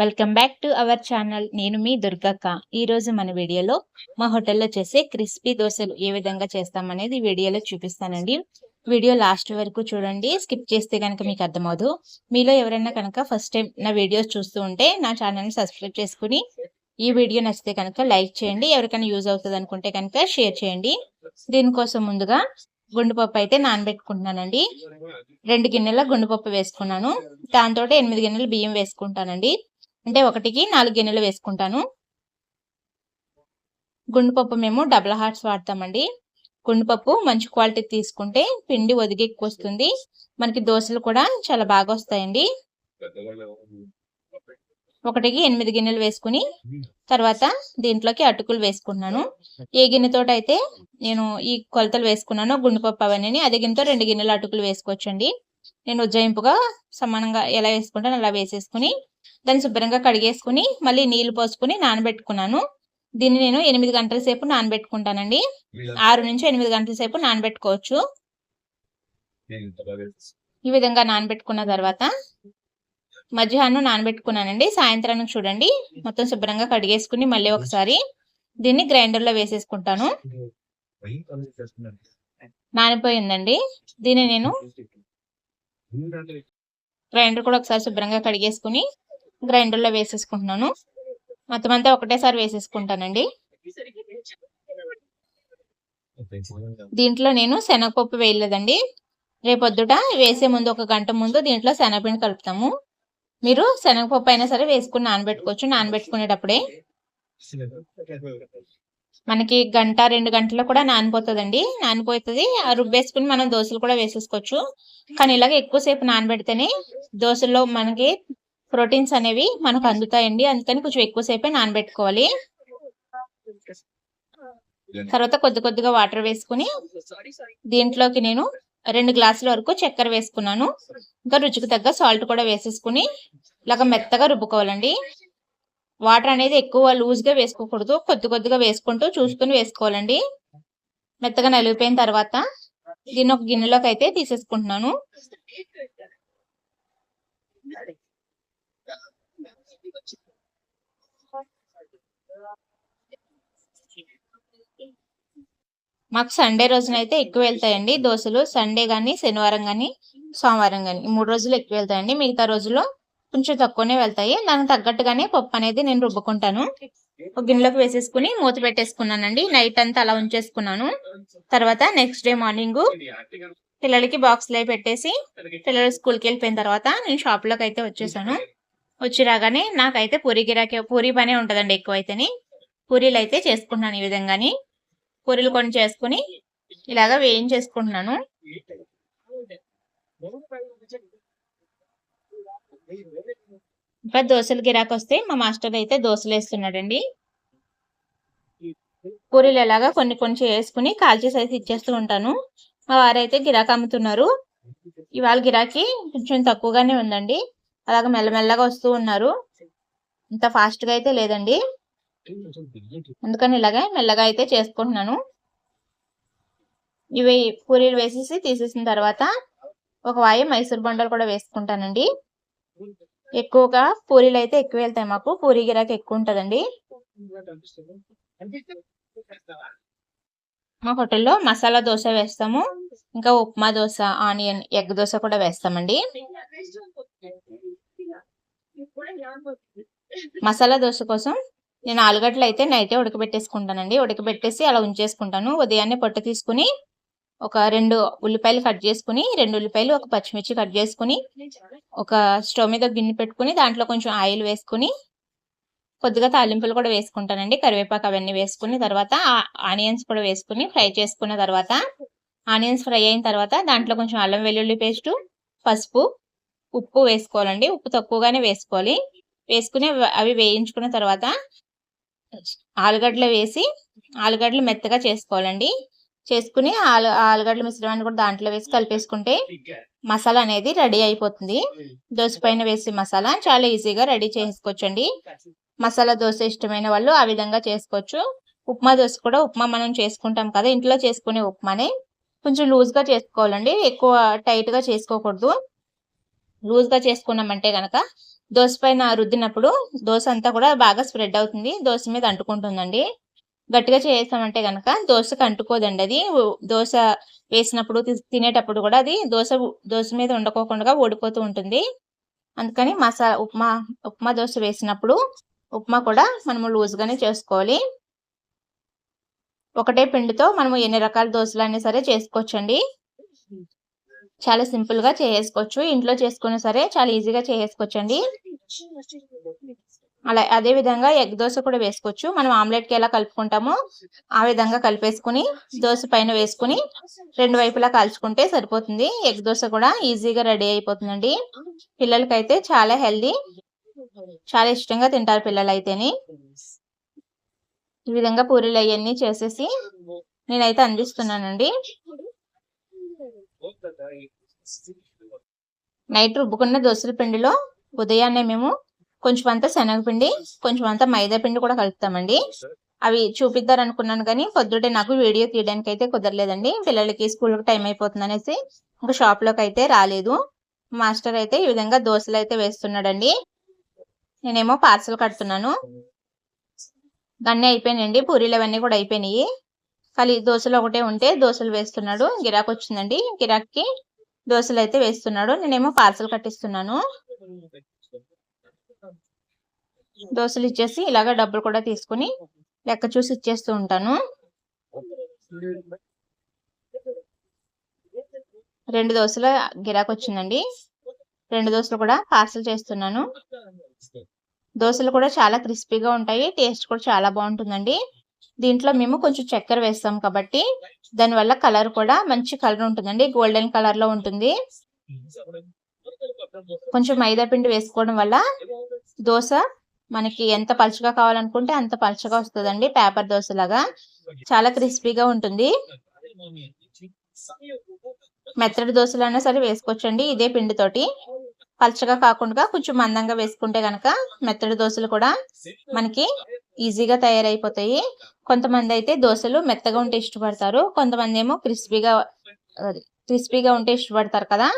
Welcome back to our channel నేను మీ దుర్గక్క. ఈ రోజు మన వీడియోలో మా హోటల్లో చేసే క్రిస్పీ దోశలు ఏ విధంగా చేస్తామనేది వీడియోలో చూపిస్తానండి. వీడియో లాస్ట్ వరకు చూడండి. స్కిప్ చేస్తే కనుక మీకు అర్థమవుదు. మీలో ఎవరైనా కనుక ఫస్ట్ టైం నా వీడియోస్ చూస్తూ ఉంటే నా ఛానల్ని సబ్స్క్రైబ్ చేసుకుని ఈ వీడియో నచ్చితే కనుక లైక్ చేయండి. ఎవరికైనా యూజ్ అవుతుంది అనుకుంటే కనుక షేర్ చేయండి. దీనికోసం ముందుగా గుండుపప్పు అయితే నానబెట్టుకుంటున్నానండి. రెండు గిన్నెల గుండుపప్పు వేసుకున్నాను. దాంతో ఎనిమిది గిన్నెలు బియ్యం వేసుకుంటానండి. అంటే ఒకటికి నాలుగు గిన్నెలు వేసుకుంటాను. గుండుపప్పు మేము డబుల్ హార్ట్స్ వాడతామండి. గుండుపప్పు మంచి క్వాలిటీ తీసుకుంటే పిండి ఒదిగెక్కి వస్తుంది మనకి దోశలు కూడా చాలా బాగా వస్తాయండి. ఒకటికి ఎనిమిది గిన్నెలు వేసుకుని తర్వాత దీంట్లోకి అటుకులు వేసుకున్నాను ఏ గిన్నెతో అయితే నేను ఈ కొలతలు వేసుకున్నాను గుండుపప్పు అవన్నీ అదే గిన్నెతో రెండు గిన్నెలు అటుకులు వేసుకోవచ్చండి. నేను ఉజ్జాయింపుగా సమానంగా ఎలా వేసుకుంటాను అలా వేసేసుకుని దాన్ని శుభ్రంగా కడిగేసుకుని మళ్ళీ నీళ్ళు పోసుకుని నానబెట్టుకున్నాను. దీన్ని నేను ఎనిమిది గంటల సేపు నానబెట్టుకుంటానండి. ఆరు నుంచి ఎనిమిది గంటల సేపు నానబెట్టుకోవచ్చు. ఈ విధంగా నానబెట్టుకున్న తర్వాత మధ్యాహ్నం నానబెట్టుకున్నానండి. సాయంత్రానికి చూడండి. మొత్తం శుభ్రంగా కడిగేసుకుని మళ్ళీ ఒకసారి దీన్ని గ్రైండర్లో వేసేసుకుంటాను. నానిపోయిందండి. దీన్ని నేను గ్రైండర్ కూడా ఒకసారి శుభ్రంగా కడిగేసుకుని గ్రైండర్లో వేసేసుకుంటున్నాను. మొత్తం అంతా ఒకటేసారి వేసేసుకుంటానండి. దీంట్లో నేను శనగపప్పు వేయలేదండి. రేపొద్దుట వేసే ముందు ఒక గంట ముందు దీంట్లో శనగపిండి కలుపుతాము. మీరు శనగపప్పు అయినా సరే వేసుకుని నానబెట్టుకోవచ్చు. నానబెట్టుకునేటప్పుడే మనకి గంట రెండు గంటల్లో కూడా నానిపోతుందండి. నానిపోతుంది. రుబ్బేసుకుని మనం దోశలు కూడా వేసేసుకోవచ్చు. కానీ ఇలాగ ఎక్కువసేపు నానబెడితేనే దోశల్లో మనకి ప్రోటీన్స్ అనేవి మనకు అందుతాయండి. అందుకని కొంచెం ఎక్కువసేపే నానబెట్టుకోవాలి. తర్వాత కొద్ది కొద్దిగా వాటర్ వేసుకుని దీంట్లోకి నేను రెండు గ్లాసుల వరకు చక్కెర వేసుకున్నాను. ఇంకా రుచికి తగ్గ సాల్ట్ కూడా వేసేసుకుని ఇలాగ మెత్తగా రుబ్బుకోవాలండి. వాటర్ అనేది ఎక్కువ లూజ్గా వేసుకోకూడదు. కొద్ది కొద్దిగా వేసుకుంటూ చూసుకుని వేసుకోవాలండి. మెత్తగా నలిగిపోయిన తర్వాత దీన్ని ఒక గిన్నెలోకి అయితే తీసేసుకుంటున్నాను. మాకు సండే రోజున అయితే ఎక్కువ వెళ్తాయండి దోశలు. సండే కానీ శనివారం కానీ సోమవారం కానీ ఈ మూడు రోజులు ఎక్కువ వెళ్తాయండి. మిగతా రోజుల్లో కొంచెం తక్కువనే వెళ్తాయి. దానికి తగ్గట్టుగానే పప్పు అనేది నేను రుబ్బుకుంటాను. ఒక గిన్నెలోకి వేసేసుకుని మూత పెట్టేసుకున్నానండి. నైట్ అంతా అలా ఉంచేసుకున్నాను. తర్వాత నెక్స్ట్ డే మార్నింగ్ పిల్లలకి బాక్స్లో పెట్టేసి పిల్లలు స్కూల్కి వెళ్ళిపోయిన తర్వాత నేను షాప్లోకి అయితే వచ్చేసాను. వచ్చి రాగానే నాకైతే పూరి గిరాకీ పూరి పనే ఉంటుందండి ఎక్కువ అయితేని పూరీలు అయితే చేసుకుంటున్నాను ఈ విధంగాని. పూరీలు కొన్ని చేసుకుని ఇలాగా వేయించేసుకుంటున్నాను. ఇంకా దోశలు గిరాకు వస్తే మా మాస్టర్ అయితే దోశలు వేస్తున్నాడండి. పూరీలు ఎలాగా కొన్ని కొన్ని వేసుకుని కాల్చేసి అయితే ఇచ్చేస్తూ ఉంటాను. మా వారైతే గిరాకు అమ్ముతున్నారు. ఇవాళ గిరాకీ కొంచెం తక్కువగానే ఉందండి. అలాగ మెల్లమెల్లగా వస్తూ ఉన్నారు. ఇంత ఫాస్ట్గా అయితే లేదండి. అందుకని ఇలాగే మెల్లగా అయితే చేసుకుంటున్నాను. ఇవి పూరీలు వేసేసి తీసేసిన తర్వాత ఒక వాయి మైసూర్ బండలు కూడా వేసుకుంటానండి. ఎక్కువగా పూరీలు అయితే ఎక్కువ వెళ్తాయి మాకు. పూరి గిరాకి ఎక్కువ ఉంటుందండి. మా హోటల్లో మసాలా దోశ వేస్తాము. ఇంకా ఉప్మా దోశ ఆనియన్ ఎగ్ దోశ కూడా వేస్తామండి. మసాలా దోశ కోసం నేను ఆలుగడ్డలు అయితే నైటే ఉడకబెట్టేసుకుంటానండి. ఉడకబెట్టేసి అలా ఉంచేసుకుంటాను. ఉదయాన్నే పొట్టు తీసుకుని ఒక రెండు ఉల్లిపాయలు కట్ చేసుకుని రెండు ఉల్లిపాయలు ఒక పచ్చిమిర్చి కట్ చేసుకుని ఒక స్టవ్ మీద గిన్నె పెట్టుకుని దాంట్లో కొంచెం ఆయిల్ వేసుకుని కొద్దిగా తాలింపులు కూడా వేసుకుంటానండి. కరివేపాకు అవన్నీ వేసుకుని తర్వాత ఆనియన్స్ కూడా వేసుకుని ఫ్రై చేసుకున్న తర్వాత ఆనియన్స్ ఫ్రై అయిన తర్వాత దాంట్లో కొంచెం అల్లం వెల్లుల్లి పేస్టు పసుపు ఉప్పు వేసుకోవాలండి. ఉప్పు తక్కువగానే వేసుకోవాలి. వేసుకుని అవి వేయించుకున్న తర్వాత ఆలుగడ్డలు వేసి ఆలుగడ్డలు మెత్తగా చేసుకోవాలండి. చేసుకుని ఆలు ఆలుగడ్డల మిశ్రమాన్ని కూడా దాంట్లో వేసి కలిపేసుకుంటే మసాలా అనేది రెడీ అయిపోతుంది. దోశ పైన వేసి మసాలా చాలా ఈజీగా రెడీ చేసుకోవచ్చండి. మసాలా దోశ ఇష్టమైన వాళ్ళు ఆ విధంగా చేసుకోవచ్చు. ఉప్మా దోశ కూడా ఉప్మా మనం చేసుకుంటాం కదా ఇంట్లో చేసుకునే ఉప్మానే. కొంచెం లూజ్గా చేసుకోవాలండి ఎక్కువ టైట్గా చేసుకోకూడదు. లూజ్గా చేసుకున్నామంటే కనుక దోశ పైన రుద్దినప్పుడు దోశ అంతా కూడా బాగా స్ప్రెడ్ అవుతుంది. దోశ మీద అంటుకుంటుందండి. గట్టిగా చేసామంటే కనుక దోశకు అంటుకోదండి అది. దోశ వేసినప్పుడు తి- తినేటప్పుడు కూడా అది దోశ దోశ మీద ఉండకోకుండా ఓడిపోతూ ఉంటుంది. అందుకని మసాలా ఉప్మా ఉప్మా దోశ వేసినప్పుడు ఉప్మా కూడా మనము లూజ్గానే చేసుకోవాలి. ఒకటే పిండితో మనము ఎన్ని రకాల దోశలు అయినా సరే చేసుకోవచ్చండి. చాలా సింపుల్గా చేసుకోవచ్చు ఇంట్లో చేసుకున్నా సరే చాలా ఈజీగా చేసుకోవచ్చండి అలా అదే విధంగా ఎగ్ దోశ కూడా వేసుకోవచ్చు. మనం ఆమ్లెట్కి ఎలా కలుపుకుంటామో ఆ విధంగా కలిపేసుకుని దోశ పైన వేసుకుని రెండు వైపులా కాల్చుకుంటే సరిపోతుంది. ఎగ్ దోశ కూడా ఈజీగా రెడీ అయిపోతుందండి. పిల్లలకైతే చాలా హెల్దీ చాలా ఇష్టంగా తింటారు పిల్లలు అయితేని ఈ విధంగా పూరీలు అవన్నీ చేసేసి నేనైతే అందిస్తున్నానండి. నైట్ రుబ్బుకున్న దోశల పిండిలో ఉదయాన్నే మేము కొంచెం అంతా శనగపిండి కొంచెం అంతా మైదా పిండి కూడా కలుపుతామండి. అవి చూపిద్దారు అనుకున్నాను కానీ పొద్దుటే నాకు వీడియో తీయడానికి అయితే కుదరలేదండి. పిల్లలకి స్కూల్కి టైం అయిపోతుంది అనేసి ఇంకా షాప్లోకి అయితే రాలేదు. మాస్టర్ అయితే ఈ విధంగా దోశలు అయితే వేస్తున్నాడండి. నేనేమో పార్సల్ కడుతున్నాను. అన్నీ అయిపోయినాయండి. పూరీలు అవన్నీ కూడా అయిపోయినాయి. ఖాళీ దోశలు ఒకటే ఉంటే దోశలు వేస్తున్నాడు. గిరాక్ వచ్చిందండి. గిరాక్కి దోశలు అయితే వేస్తున్నాడు. నేనేమో పార్సల్ కట్టిస్తున్నాను. దోశలు ఇచ్చేసి ఇలాగ డబ్బులు కూడా తీసుకుని లెక్క చూసి ఇచ్చేస్తూ ఉంటాను. రెండు దోశల గిరాక్ వచ్చిందండి. రెండు దోశలు కూడా పార్సల్ చేస్తున్నాను. దోశలు కూడా చాలా క్రిస్పీగా ఉంటాయి. టేస్ట్ కూడా చాలా బాగుంటుందండి. దీంట్లో మేము కొంచెం చక్కెర వేస్తాం కాబట్టి దానివల్ల కలర్ కూడా మంచి కలర్ ఉంటుందండి. గోల్డెన్ కలర్లో ఉంటుంది. కొంచెం మైదా పిండి వేసుకోవడం వల్ల దోశ మనకి ఎంత పలుచగా కావాలనుకుంటే అంత పలుచగా వస్తుందండి. పేపర్ దోశ లాగా చాలా క్రిస్పీగా ఉంటుంది. మెత్తడి దోశలైనా అయినా సరే వేసుకోవచ్చండి ఇదే పిండితోటి. పలుచగా కాకుండా కొంచెం మందంగా వేసుకుంటే గనక మెత్తడి దోశలు కూడా మనకి ఈజీగా తయారైపోతాయి. కొంతమంది అయితే దోశలు మెత్తగా ఉంటే ఇష్టపడతారు. కొంతమంది ఏమో క్రిస్పీగా క్రిస్పీగా ఉంటే ఇష్టపడతారు కదా.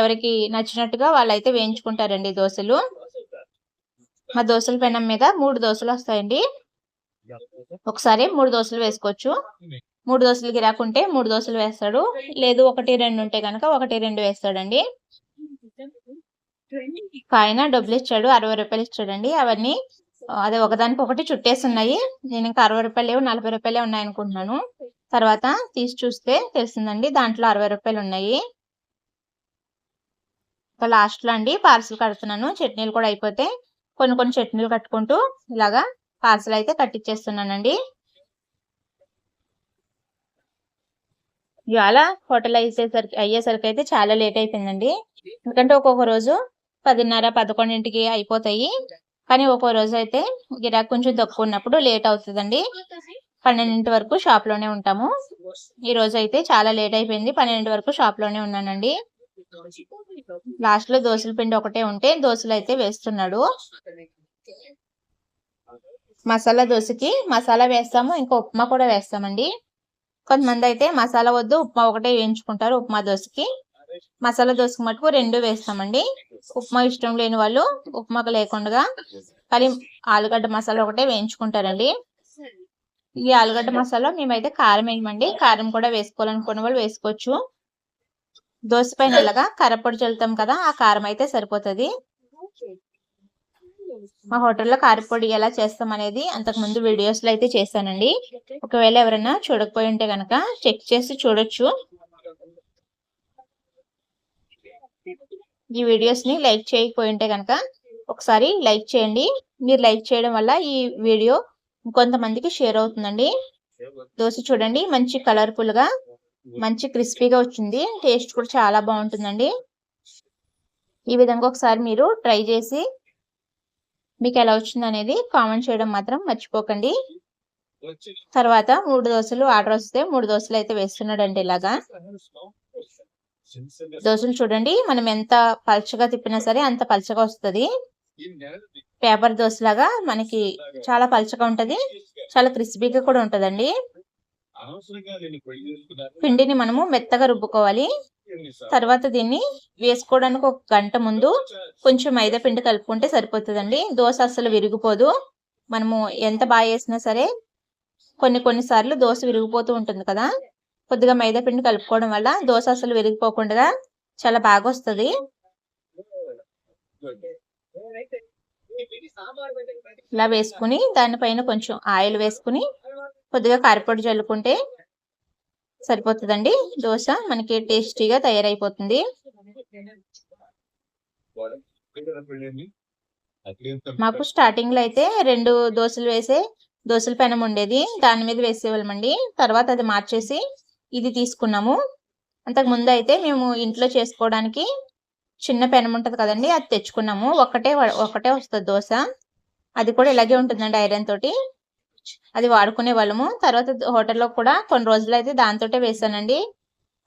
ఎవరికి నచ్చినట్టుగా వాళ్ళైతే వేయించుకుంటారండి దోశలు. మా దోశల పెనం మీద మూడు దోశలు వస్తాయండి. ఒకసారి మూడు దోశలు వేసుకోవచ్చు. మూడు దోశలు గిరాకుంటే మూడు దోశలు వేస్తాడు. లేదు ఒకటి రెండు ఉంటే కనుక ఒకటి రెండు వేస్తాడండి. ఆయన డబ్బులు ఇచ్చాడు. అరవై రూపాయలు ఇచ్చాడండి. అవన్నీ అదే ఒకదానికి ఒకటి చుట్టేసి ఉన్నాయి నేను ఇంకా అరవై రూపాయలు లేవు నలభై రూపాయలే ఉన్నాయి అనుకుంటున్నాను తర్వాత తీసి చూస్తే తెలిసిందండి దాంట్లో అరవై రూపాయలు ఉన్నాయి. ఇంకా లాస్ట్లో అండి పార్సిల్ కడుతున్నాను చట్నీలు కూడా అయిపోతే కొన్ని కొన్ని చట్నీలు కట్టుకుంటూ ఇలాగా పార్సిల్ అయితే కట్టించేస్తున్నానండి ఇవాళ హోటల్ అయ్యేసరికి అయ్యేసరికి అయితే చాలా లేట్ అయిపోయిందండి. ఎందుకంటే ఒక్కొక్క రోజు పదిన్నర పదకొండింటికి అయిపోతాయి. కానీ ఒక్కో రోజు అయితే గిరాక్ కొంచెం తక్కువ ఉన్నప్పుడు లేట్ అవుతుందండి. పన్నెండింటి వరకు షాప్లోనే ఉంటాము. ఈ రోజు అయితే చాలా లేట్ అయిపోయింది. పన్నెండింటి వరకు షాప్లోనే ఉన్నానండి. లాస్ట్లో దోశల పిండి ఒకటే ఉంటే దోశలు అయితే వేస్తున్నాడు. మసాలా దోశకి మసాలా వేస్తాము. ఇంకా ఉప్మా కూడా వేస్తామండి. కొంతమంది అయితే మసాలా వద్దు ఉప్మా ఒకటే వేయించుకుంటారు ఉప్మా దోశకి. మసాలా దోశకు మటుకు రెండు వేస్తామండి. ఉప్మా ఇష్టం లేని వాళ్ళు ఉప్మాకు లేకుండా కానీ ఆలుగడ్డ మసాలా ఒకటే వేయించుకుంటారండి. ఈ ఆలుగడ్డ మసాలా మేమైతే కారం వేయమండి. కారం కూడా వేసుకోవాలనుకున్న వాళ్ళు వేసుకోవచ్చు. దోశ పైన ఇలాగా కారపొడి చల్లుతాం కదా ఆ కారం అయితే సరిపోతుంది. మా హోటల్లో కారపొడి ఎలా చేస్తాం అనేది అంతకు ముందు వీడియోస్లో అయితే చేశానండి. ఒకవేళ ఎవరైనా చూడకపోయి ఉంటే గనక చెక్ చేసి చూడొచ్చు. ఈ వీడియోస్ని లైక్ చేయకపోయి ఉంటే కనుక ఒకసారి లైక్ చేయండి. మీరు లైక్ చేయడం వల్ల ఈ వీడియో కొంతమందికి షేర్ అవుతుందండి. దోశ చూడండి మంచి కలర్ఫుల్గా మంచి క్రిస్పీగా వచ్చింది. టేస్ట్ కూడా చాలా బాగుంటుందండి. ఈ విధంగా ఒకసారి మీరు ట్రై చేసి మీకు ఎలా వచ్చింది అనేది కామెంట్ చేయడం మాత్రం మర్చిపోకండి. తర్వాత మూడు దోశలు ఆర్డర్ వస్తే మూడు దోశలు అయితే వేస్తున్నాడండి ఇలాగా. దోశలు చూడండి. మనం ఎంత పల్చగా తిప్పినా సరే అంత పల్చగా వస్తుంది. పేపర్ దోశ లాగా మనకి చాలా పల్చగా ఉంటది. చాలా క్రిస్పీగా కూడా ఉంటదండి. పిండిని మనము మెత్తగా రుబ్బుకోవాలి. తర్వాత దీన్ని వేసుకోవడానికి ఒక గంట ముందు కొంచెం మైదా పిండి కలుపుకుంటే సరిపోతుందండి. దోశ అస్సలు విరిగిపోదు. మనము ఎంత బాగా వేసినా సరే కొన్ని కొన్ని సార్లు దోశ విరిగిపోతూ ఉంటుంది కదా. కొద్దిగా మైదా పిండి కలుపుకోవడం వల్ల దోశ అసలు విరిగిపోకుండా చాలా బాగా వస్తుంది. ఇలా వేసుకుని దానిపైన కొంచెం ఆయిల్ వేసుకుని కొద్దిగా కారపొడి చల్లుకుంటే సరిపోతుందండి. దోశ మనకి టేస్టీగా తయారైపోతుంది. మాకు స్టార్టింగ్లో అయితే రెండు దోశలు వేసే దోశల పెనం ఉండేది. దాని మీద వేసేవాళ్ళమండి. తర్వాత అది మార్చేసి ఇది తీసుకున్నాము. అంతకు ముందు అయితే మేము ఇంట్లో చేసుకోవడానికి చిన్న పెనం ఉంటుంది కదండి అది తెచ్చుకున్నాము. ఒకటే ఒకటే వస్తుంది దోశ. అది కూడా ఇలాగే ఉంటుందండి ఐరన్ తోటి. అది వాడుకునే వాళ్ళము. తర్వాత హోటల్లో కూడా కొన్ని రోజులు అయితే దాంతోటే వేసానండి.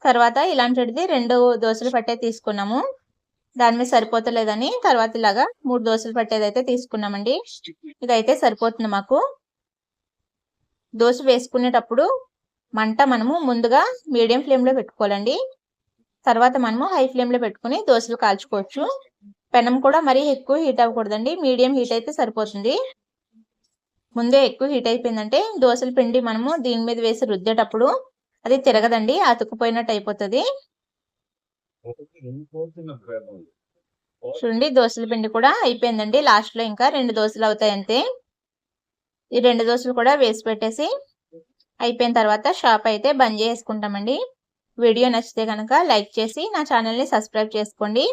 తర్వాత ఇలాంటిది రెండు దోశలు పట్టే తీసుకున్నాము. దాని మీద సరిపోతలేదని తర్వాత ఇలాగా మూడు దోశలు పట్టేది అయితే తీసుకున్నామండి. ఇదైతే సరిపోతుంది మాకు. దోశ వేసుకునేటప్పుడు మంట మనము ముందుగా మీడియం ఫ్లేమ్లో పెట్టుకోవాలండి. తర్వాత మనము హై ఫ్లేమ్లో పెట్టుకుని దోశలు కాల్చుకోవచ్చు. పెనం కూడా మరీ ఎక్కువ హీట్ అవ్వకూడదండి. మీడియం హీట్ అయితే సరిపోతుంది. ముందే ఎక్కువ హీట్ అయిపోయిందంటే దోశల పిండి మనము దీని మీద వేసి రుద్దేటప్పుడు అది తిరగదండి. అతుక్కుపోయినట్టు అయిపోతుంది. చూడండి దోశల పిండి కూడా అయిపోయిందండి. లాస్ట్లో ఇంకా రెండు దోశలు అవుతాయి అంతే. ఈ రెండు దోశలు కూడా వేసి పెట్టేసి అయిపోయిన తర్వాత షాప్ అయితే బంద్ చేసుకుంటామండి. వీడియో నచ్చితే కనుక లైక్ చేసి నా ఛానల్ని సబ్స్క్రైబ్ చేసుకోండి.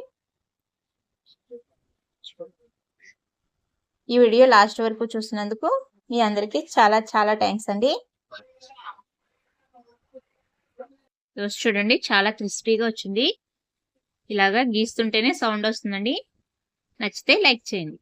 ఈ వీడియో లాస్ట్ వరకు చూసినందుకు మీ అందరికీ చాలా చాలా థ్యాంక్స్ అండి. చూడండి చాలా క్రిస్పీగా వచ్చింది. ఇలాగా గీస్తుంటేనే సౌండ్ వస్తుందండి. నచ్చితే లైక్ చేయండి.